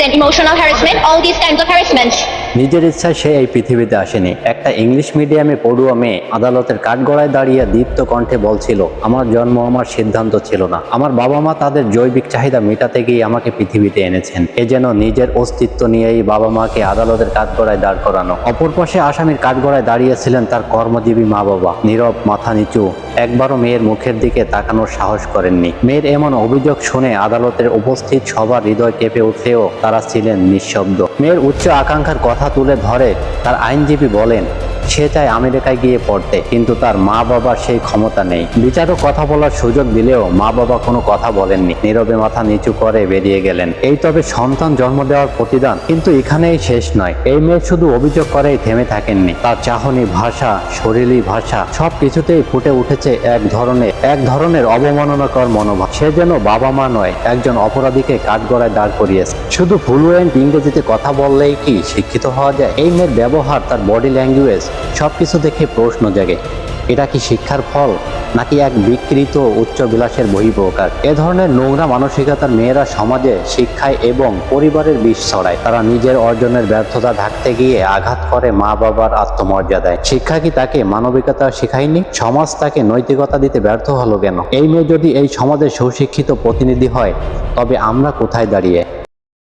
emotional harassment, all these kinds of harassments. নিজের ইচ্ছায় সে এই পৃথিবীতে আসেনি। একটা ইংলিশ মিডিয়ামে পড়ুয়া মেয়ে আদালতের কাঠগড়ায় দাঁড়িয়ে দীপ্ত কণ্ঠে বলছিল আমার জন্ম আমার সিদ্ধান্ত ছিল না। আমার বাবা মা তাদের জৈবিক চাহিদা মেটাতে গিয়ে আমাকে পৃথিবীতে এনেছেন। এ যেন নিজের অস্তিত্ব নিয়েই বাবা মাকে আদালতের কাঠগড়ায় দাঁড় করানো। অপর পাশে আসামির কাঠগড়ায় দাঁড়িয়েছিলেন তার কর্মজীবী মা বাবা নীরব মাথা নিচু। একবারও মেয়ের মুখের দিকে তাকানোর সাহস করেননি। মেয়ের এমন অভিযোগ শুনে আদালতের উপস্থিত সবার হৃদয় কেঁপে উঠলেও তারা ছিলেন নিঃশব্দ। মেয়ের উচ্চ আকাঙ্ক্ষার কথা তুলে ধরে তার আইনজীবী বলেন সে চায় আমেরিকায় গিয়ে পড়তে, কিন্তু তার মা বাবার সেই ক্ষমতা নেই। বিচারক কথা বলার সুযোগ দিলেও মা বাবা কোনো কথা বলেননি। নীরবে মাথা নিচু করে বেরিয়ে গেলেন। এই তবে সন্তান জন্ম দেওয়ার প্রতিদান কিন্তু এখানেই শেষ নয়। এই মেয়ে শুধু অভিযোগ করেই থেমে থাকেননি। তার চাহনি ভাষা, শরীরী ভাষা সব কিছুতেই ফুটে উঠেছে এক ধরনের এক ধরনের অবমাননাকর মনোভাব। সে যেন বাবা মা নয়, একজন অপরাধীকে কাঠগড়ায় দাঁড় করিয়েছে। শুধু ফ্লুয়েন্ট ইংরেজিতে কথা বললেই কি শিক্ষিত হওয়া যায়? এই মেয়ের ব্যবহার, তার বডি ল্যাঙ্গুয়েজ সবকিছু দেখে প্রশ্ন জাগে, এটা কি শিক্ষার ফল নাকি এক বিকৃত উচ্চ বিলাসের বহিঃপ্রকার? এ ধরনের নোংরা মানসিকতার মেয়েরা সমাজে শিক্ষায় এবং পরিবারের বিষ ছড়ায়। তারা নিজের অর্জনের ব্যর্থতা ঢাকতে গিয়ে আঘাত করে মা বাবার আত্মমর্যাদায়। শিক্ষা কি তাকে মানবিকতা শেখায়নি? সমাজ তাকে নৈতিকতা দিতে ব্যর্থ হলো কেন? এই মেয়ে যদি এই সমাজের সুশিক্ষিত প্রতিনিধি হয়, তবে আমরা কোথায় দাঁড়িয়ে?